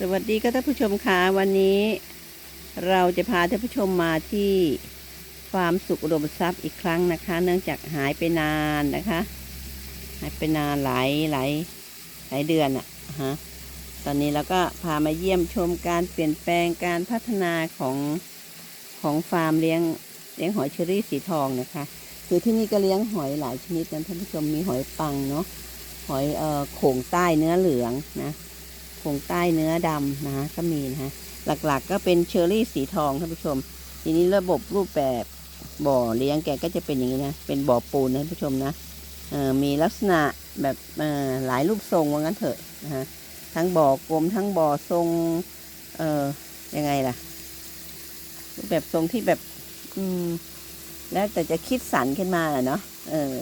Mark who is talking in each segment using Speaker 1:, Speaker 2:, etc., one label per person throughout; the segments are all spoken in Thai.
Speaker 1: สวัสดีค่ะท่านผู้ชมค่ะวันนี้เราจะพาท่านผู้ชมมาที่ฟาร์มสุขอุดมทรัพย์อีกครั้งนะคะ เนื่องจากหายไปนานนะคะ หายไปนานหลายหลายหลายเดือนอะฮะตอนนี้เราก็พามาเยี่ยมชมการเปลี่ยนแปลงการพัฒนาของของฟาร์มเลี้ยงเลี้ยงหอยเชอรี่สีทองนะคะ คือที่นี่ก็เลี้ยงหอยหลายชนิดนะท่านผู้ชมมีหอยปังเนาะหอยเอ่อโขงใต้เนื้อเหลืองนะ โข่งใต้เนื้อดำนะคะก็มีนะคะหลักๆก็เป็นเชอร์รี่สีทองท่านผู้ชม ทีนี้ระบบรูปแบบบ่อเลี้ยงแกก็จะเป็นอย่างนี้นะ เป็นบ่อปูนนะท่านผู้ชมนะมีลักษณะแบบหลายรูปทรงว่างั้นเถอะนะฮะทั้งบ่อกลมทั้งบ่อทรงเอ่อยังไงล่ะ รูปแบบทรงที่แบบ อืม แล้วแต่จะคิดสรรขึ้นมาอเนาะเออ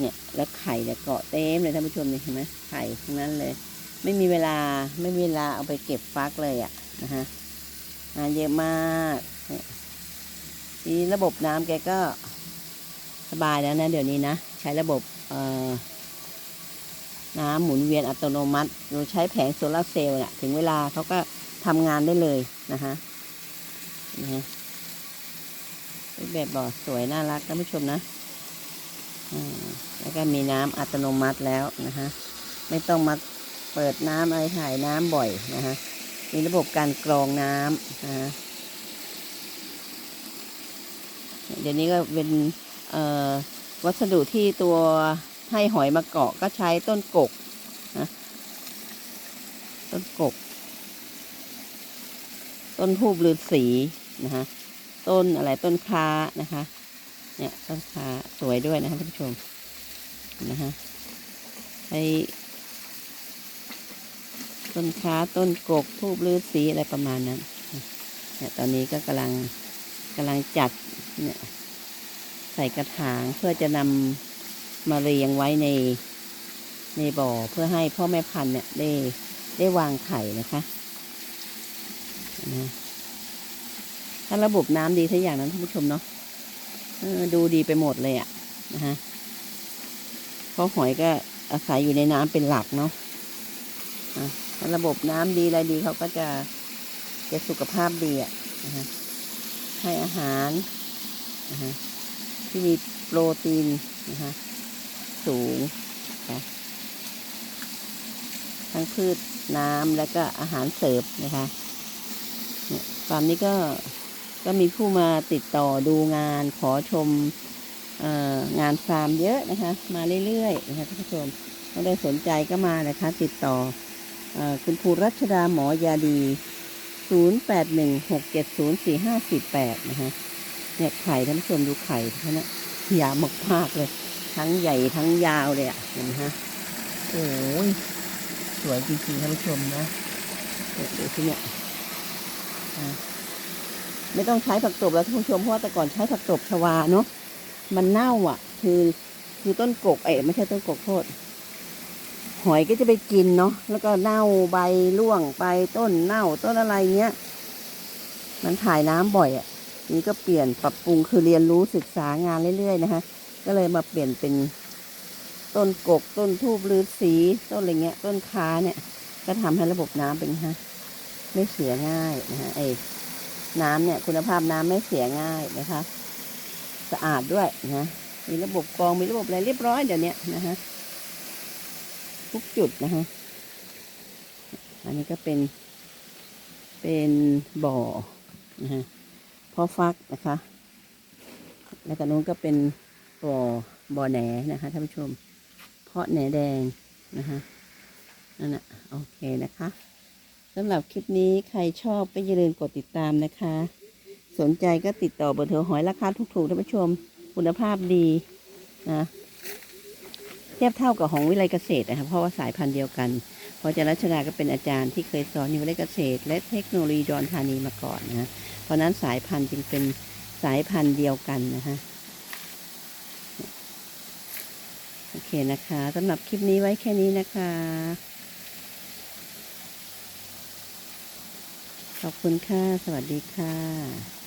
Speaker 1: เนี่ย แล้วไข่เนี่ยเกาะเต็มเลยท่านผู้ชมนี่เห็นไหมไข่ทั้งนั้นเลย ไม่มีเวลาไม่มีเวลาเอาไปเก็บฟักเลยอะ่ะนะฮะงานเยอะมากนี่ยทีระบบน้ำแกก็สบายแล้วนะ เดี๋ยวนี้นะ ใช้ระบบเอ่อน้ำหมุนเวียนอัตโนมัติเราใช้แผงโซลาร์เซลล์เนี่ยถึงเวลาเขาก็ทำงานได้เลยนะฮะนะฮะแบบบ่อสวยน่ารักท่านผู้ชมนะอืมแล้วก็มีน้ำอัตโนมัติแล้วนะฮะไม่ต้องมา เปิดน้ำอะไรถ่ายน้ำบ่อยนะฮะมีระบบการกรองน้ำนะฮะเดี๋ยวนี้ก็เป็นวัสดุที่ตัวให้หอยมาเกาะก็ใช้ต้นกกนะต้นกก ต้นทูบฤาษีนะฮะต้นอะไรต้นคานะคะ เนี่ยต้นคาสวยด้วยนะคะท่านผู้ชมนะฮะใช้ ต้นคาต้นกกทูบฤาษีอะไรประมาณนั้นเนี่ยตอนนี้ก็กำลังกำลังจัดเนี่ยใส่กระถางเพื่อจะนำมาเรียงไว้ในในบ่อเพื่อให้พ่อแม่พันธุ์เนี่ยได้ได้วางไข่นะคะนะถ้าระบบน้ำดีทุกอย่างนั้นท่านผู้ชมเนาะดูดีไปหมดเลยอะ่ะนะฮะเพราะหอยก็อาศัยอยู่ในน้ำเป็นหลักเนาะอะ ระบบน้ำดีอะไรดีเขาก็จะจะสุขภาพดีอะ่ะนะให้อาหารนะฮะที่มีโปรตีนนะฮะสูงนะทั้งพืชน้ำแล้วก็อาหารเสริมนะคะเนี่ยฟาร์มนี้ก็ก็มีผู้มาติดต่อดูงานขอชมองานฟาร์มเยอะนะคะ มาเรื่อยๆนะคะท่านผู้ชมถ้าได้สนใจก็มานะคะ ติดต่อ คุณครูรัชดาหมอยาดี 0816704548 นะคะเนี่ยไข่ท่านผู้ชมดูไข่ท่านนะยาวมากๆเลย ทั้งใหญ่ทั้งยาวเลยอะเห็นไหมฮะ โอ้ย สวยจริงๆท่านผู้ชมนะเดี๋ยวที่เนี่ยไม่ต้องใช้ผักตบแล้วท่านผู้ชมเพราะว่าแต่ก่อนใช้ผักตบชวาเนาะมันเน่าอะ คือคือต้นกกเอ๋ไม่ใช่ต้นกกโทษ หอยก็จะไปกินเนาะแล้วก็เน่าใบร่วงไปต้นเน่าต้นอะไรเงี้ย มันถ่ายน้ำบ่อยอะ นี่ก็เปลี่ยนปรับปรุงคือเรียนรู้ศึกษางานเรื่อยๆนะคะก็เลยมาเปลี่ยนเป็นต้นกกต้นทูบฤาษีต้นอะไรเงี้ย ต้นค้าเนี่ย ก็ทำให้ระบบน้ำเป็นฮะไม่เสียง่ายนะฮะไอน้ำเนี่ย คุณภาพน้ำไม่เสียง่ายนะคะ สะอาดด้วยนะมีระบบกรองมีระบบอะไรเรียบร้อยเดี๋ยวนี้นะฮะ ทุกจุดนะฮะอันนี้ก็เป็น เป็นบ่อนะฮะพ่อฟักนะคะ แล้วก็นู้นก็เป็นบ่อบ่อแหนนะคะท่านผู้ชม เพาะแหนแดงนะคะนั่นน่ะโอเคนะคะสำหรับคลิปนี้ใครชอบก็อย่าลืมกดติดตามนะคะ สนใจก็ติดต่อเบอร์โทรหอยราคาถูกๆท่านผู้ชม คุณภาพดีนะ ทียบเท่ากับของวิไลเกษตรนะครับเพราะว่าสายพันธุ์เดียวกันพอจารย์รัชดาก็เป็นอาจารย์ที่เคยสอนอยู่วิไลเกษตร และเทคโนโลยีดอนธานีมาก่อนนะเพราะนั้นสายพันธุ์จึงเป็นสายพันธุ์เดียวกันนะฮะโอเคนะคะสำหรับคลิปนี้ไว้แค่นี้นะคะ ขอบคุณค่ะ สวัสดีค่ะ